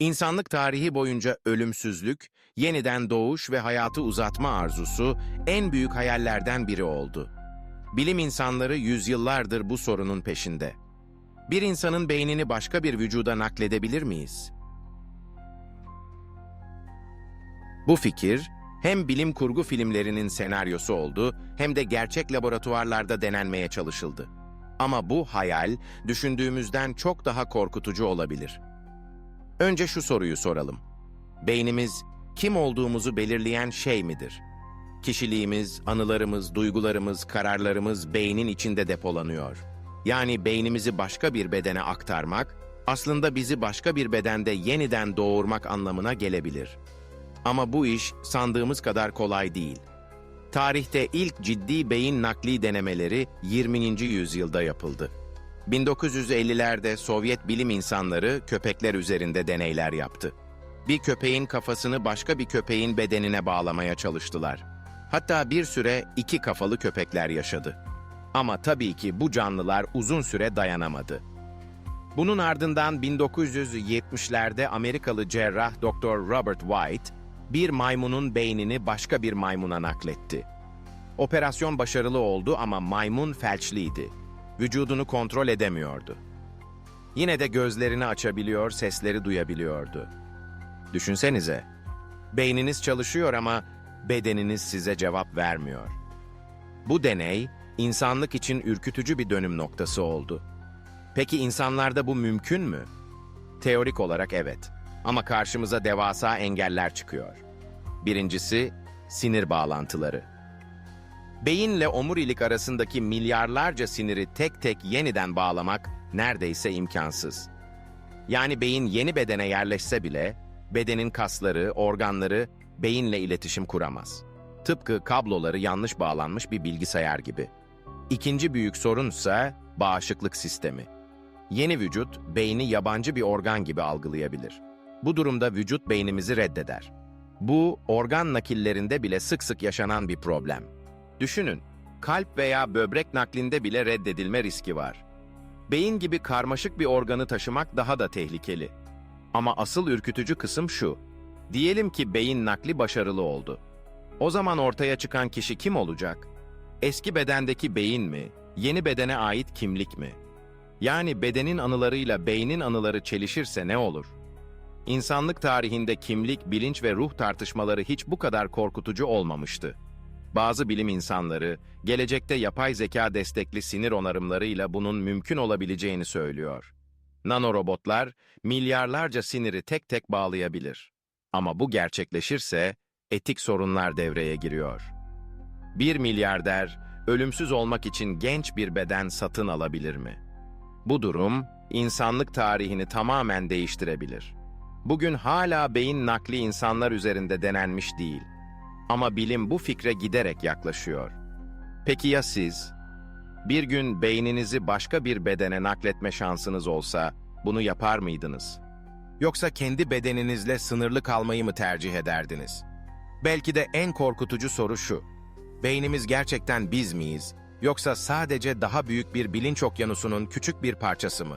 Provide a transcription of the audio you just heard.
İnsanlık tarihi boyunca ölümsüzlük, yeniden doğuş ve hayatı uzatma arzusu en büyük hayallerden biri oldu. Bilim insanları yüzyıllardır bu sorunun peşinde. Bir insanın beynini başka bir vücuda nakledebilir miyiz? Bu fikir hem bilim kurgu filmlerinin senaryosu oldu hem de gerçek laboratuvarlarda denenmeye çalışıldı. Ama bu hayal düşündüğümüzden çok daha korkutucu olabilir. Önce şu soruyu soralım. Beynimiz kim olduğumuzu belirleyen şey midir? Kişiliğimiz, anılarımız, duygularımız, kararlarımız beynin içinde depolanıyor. Yani beynimizi başka bir bedene aktarmak, aslında bizi başka bir bedende yeniden doğurmak anlamına gelebilir. Ama bu iş sandığımız kadar kolay değil. Tarihte ilk ciddi beyin nakli denemeleri 20. yüzyılda yapıldı. 1950'lerde Sovyet bilim insanları köpekler üzerinde deneyler yaptı. Bir köpeğin kafasını başka bir köpeğin bedenine bağlamaya çalıştılar. Hatta bir süre iki kafalı köpekler yaşadı. Ama tabii ki bu canlılar uzun süre dayanamadı. Bunun ardından 1970'lerde Amerikalı cerrah Dr. Robert White bir maymunun beynini başka bir maymuna nakletti. Operasyon başarılı oldu ama maymun felçliydi. Vücudunu kontrol edemiyordu. Yine de gözlerini açabiliyor, sesleri duyabiliyordu. Düşünsenize. Beyniniz çalışıyor ama bedeniniz size cevap vermiyor. Bu deney insanlık için ürkütücü bir dönüm noktası oldu. Peki insanlarda bu mümkün mü? Teorik olarak evet. Ama karşımıza devasa engeller çıkıyor. Birincisi sinir bağlantıları. Beyinle omurilik arasındaki milyarlarca siniri tek tek yeniden bağlamak neredeyse imkansız. Yani beyin yeni bedene yerleşse bile bedenin kasları, organları beyinle iletişim kuramaz. Tıpkı kabloları yanlış bağlanmış bir bilgisayar gibi. İkinci büyük sorunsa bağışıklık sistemi. Yeni vücut beyni yabancı bir organ gibi algılayabilir. Bu durumda vücut beynimizi reddeder. Bu organ nakillerinde bile sık sık yaşanan bir problem. Düşünün, kalp veya böbrek naklinde bile reddedilme riski var. Beyin gibi karmaşık bir organı taşımak daha da tehlikeli. Ama asıl ürkütücü kısım şu. Diyelim ki beyin nakli başarılı oldu. O zaman ortaya çıkan kişi kim olacak? Eski bedendeki beyin mi? Yeni bedene ait kimlik mi? Yani bedenin anılarıyla beynin anıları çelişirse ne olur? İnsanlık tarihinde kimlik, bilinç ve ruh tartışmaları hiç bu kadar korkutucu olmamıştı. Bazı bilim insanları, gelecekte yapay zeka destekli sinir onarımlarıyla bunun mümkün olabileceğini söylüyor. Nanorobotlar, milyarlarca siniri tek tek bağlayabilir. Ama bu gerçekleşirse, etik sorunlar devreye giriyor. Bir milyarder, ölümsüz olmak için genç bir beden satın alabilir mi? Bu durum, insanlık tarihini tamamen değiştirebilir. Bugün hala beyin nakli insanlar üzerinde denenmiş değil. Ama bilim bu fikre giderek yaklaşıyor. Peki ya siz? Bir gün beyninizi başka bir bedene nakletme şansınız olsa bunu yapar mıydınız? Yoksa kendi bedeninizle sınırlı kalmayı mı tercih ederdiniz? Belki de en korkutucu soru şu. Beynimiz gerçekten biz miyiz? Yoksa sadece daha büyük bir bilinç okyanusunun küçük bir parçası mı?